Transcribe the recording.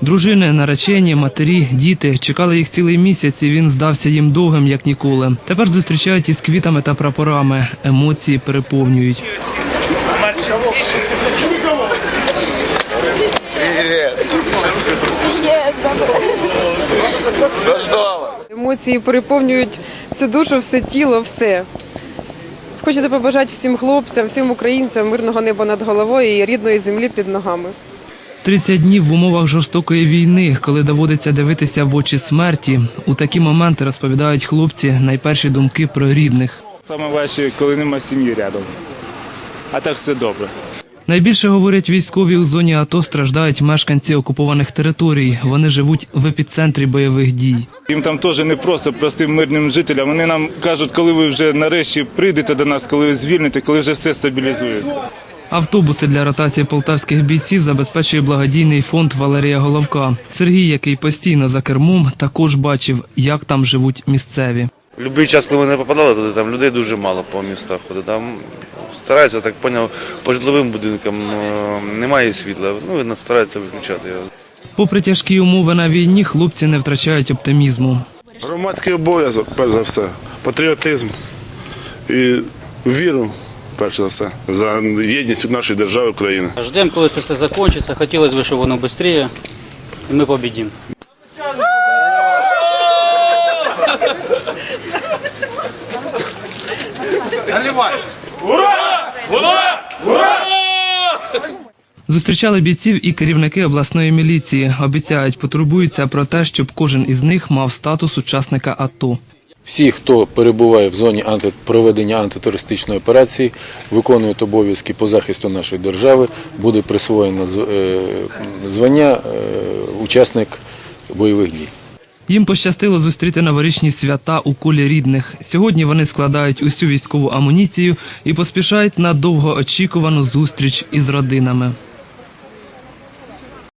Дружини, наречені, матері, діти чекали їх цілий місяць, і він здався їм довгим, як ніколи. Тепер зустрічають із квітами та прапорами. Емоції переповнюють. Емоції переповнюють всю душу, все тіло, все. Хочеться побажати всім хлопцям, всім українцям мирного неба над головою і рідної землі під ногами. 30 днів в умовах жорстокої війни, коли доводиться дивитися в очі смерті. У такі моменти розповідають хлопці найперші думки про рідних. Саме важче, коли нема сім'ї рядом. А так все добре. Найбільше говорять військові у зоні АТО страждають мешканці окупованих територій. Вони живуть в епіцентрі бойових дій. Їм там теж не просто простим мирним жителям. Вони нам кажуть, коли ви вже нарешті прийдете до нас, коли ви звільните, коли вже все стабілізується. Автобуси для ротації полтавських бійців забезпечує благодійний фонд Валерія Головка. Сергій, який постійно за кермом, також бачив, як там живуть місцеві. Любий час, коли ми не попадали туди, там людей дуже мало по містах ходить. Там стараються, так поняв, по житловим будинкам е, немає світла. Ну, видно, стараються виключати його. Попри тяжкі умови на війні, хлопці не втрачають оптимізму. Громадський обов'язок, перш за все, патріотизм і віру, перш за все, за єдність нашої держави України. Ждемо, коли це все закінчиться. Хотілося б, щоб воно швидше, і ми побідімо. Зустрічали бійців і керівники обласної міліції. Обіцяють, потурбуються про те, щоб кожен із них мав статус учасника АТО. Всі, хто перебуває в зоні проведення антитерористичної операції, виконують обов'язки по захисту нашої держави, буде присвоєно з- е, звання е, учасник бойових дій. Їм пощастило зустріти новорічні свята у колі рідних. Сьогодні вони складають усю військову амуніцію і поспішають на довгоочікувану зустріч із родинами.